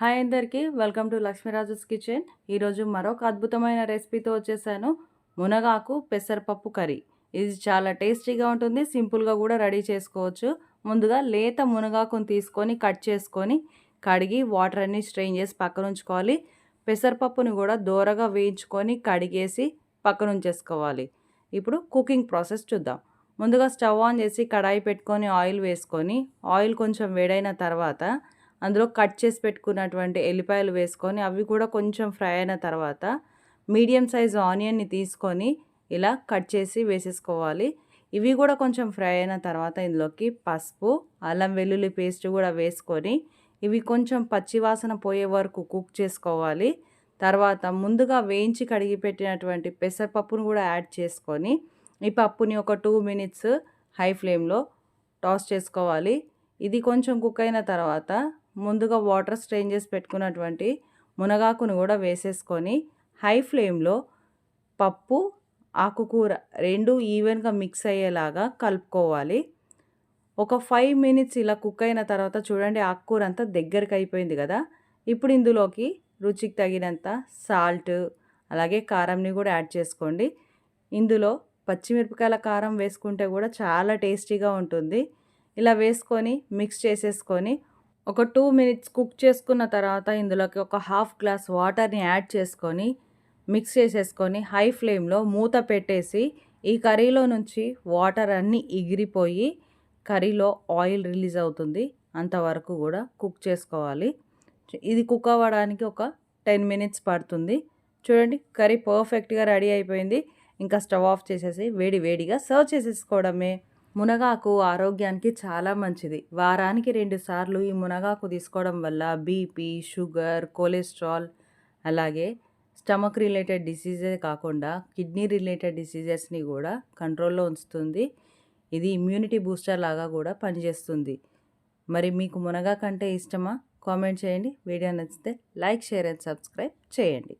Hi అందరికీ welcome to లక్ష్మీరాజుస్ kitchen. ఈరోజు మరొక అద్భుతమైన రెసిపీతో వచ్చేసాను. మునగాకు పెసరపప్పు కర్రీ. ఇది చాలా టేస్టీగా ఉంటుంది సింపుల్గా కూడా రెడీ చేసుకోవచ్చు. ముందుగా లేత మునగాకును తీసుకొని కట్ చేసుకొని కడిగి వాటర్ అన్ని స్ట్రెయిన్ చేసి పక్కన ఉంచుకోవాలి. పెసరపప్పుని కూడా దూరగా వేయించుకొని కడిగేసి పక్కన ఉంచేసుకోవాలి. ఇప్పుడు కుకింగ్ ప్రాసెస్ చూద్దాం. ముందుగా స్టవ్ ఆన్ చేసి కడాయి పెట్టుకొని ఆయిల్ వేసుకొని ఆయిల్ కొంచెం వేడైన తర్వాత అందులో కట్ చేసి పెట్టుకున్నటువంటి ఎల్లిపాయలు వేసుకొని అవి కూడా కొంచెం ఫ్రై అయిన తర్వాత మీడియం సైజ్ ఆనియన్ని తీసుకొని ఇలా కట్ చేసి వేసేసుకోవాలి. ఇవి కూడా కొంచెం ఫ్రై అయిన తర్వాత ఇందులోకి పసుపు అల్లం వెల్లుల్లి పేస్ట్ కూడా వేసుకొని ఇవి కొంచెం పచ్చివాసన పోయే వరకు కుక్ చేసుకోవాలి. తర్వాత ముందుగా వేయించి కడిగి పెట్టినటువంటి పెసరపప్పును కూడా యాడ్ చేసుకొని ఈ పప్పుని ఒక టూ మినిట్స్ హై ఫ్లేమ్లో టాస్ చేసుకోవాలి. ఇది కొంచెం కుక్ అయిన తర్వాత ముందుగా వాటర్ స్ట్రెయిన్ చేసి పెట్టుకున్నటువంటి మునగాకును కూడా వేసేసుకొని హై ఫ్లేమ్లో పప్పు ఆకుకూర రెండు ఈవెన్గా మిక్స్ అయ్యేలాగా కలుపుకోవాలి. ఒక ఫైవ్ మినిట్స్ ఇలా కుక్ అయిన తర్వాత చూడండి ఆకుకూర అంతా దగ్గరికి అయిపోయింది కదా. ఇప్పుడు ఇందులోకి రుచికి తగినంత సాల్ట్ అలాగే కారంని కూడా యాడ్ చేసుకోండి. ఇందులో పచ్చిమిరపకాయల కారం వేసుకుంటే కూడా చాలా టేస్టీగా ఉంటుంది. ఇలా వేసుకొని మిక్స్ చేసేసుకొని ఒక టూ మినిట్స్ కుక్ చేసుకున్న తర్వాత ఇందులోకి ఒక హాఫ్ గ్లాస్ వాటర్ని యాడ్ చేసుకొని మిక్స్ చేసేసుకొని హై ఫ్లేమ్లో మూత పెట్టేసి ఈ కర్రీలో నుంచి వాటర్ అన్నీ ఎగిరిపోయి కర్రీలో ఆయిల్ రిలీజ్ అవుతుంది. అంతవరకు కూడా కుక్ చేసుకోవాలి. ఇది కుక్ అవ్వడానికి ఒక టెన్ మినిట్స్ పడుతుంది. చూడండి కర్రీ పర్ఫెక్ట్గా రెడీ అయిపోయింది. ఇంకా స్టవ్ ఆఫ్ చేసేసి వేడి వేడిగా సర్వ్ చేసేసుకోవడమే. మునగాకు ఆరోగ్యానికి చాలా మంచిది. వారానికి రెండుసార్లు ఈ మునగాకు తీసుకోవడం వల్ల బీపీ షుగర్ కొలెస్ట్రాల్ అలాగే స్టమక్ రిలేటెడ్ డిసీజే కాకుండా కిడ్నీ రిలేటెడ్ డిసీజెస్ని కూడా కంట్రోల్లో ఉంచుతుంది. ఇది ఇమ్యూనిటీ బూస్టర్ లాగా కూడా పనిచేస్తుంది. మరి మీకు మునగా కంటే ఇష్టమా? కామెంట్ చేయండి. వీడియో నచ్చితే లైక్ షేర్ అండ్ సబ్స్క్రైబ్ చేయండి.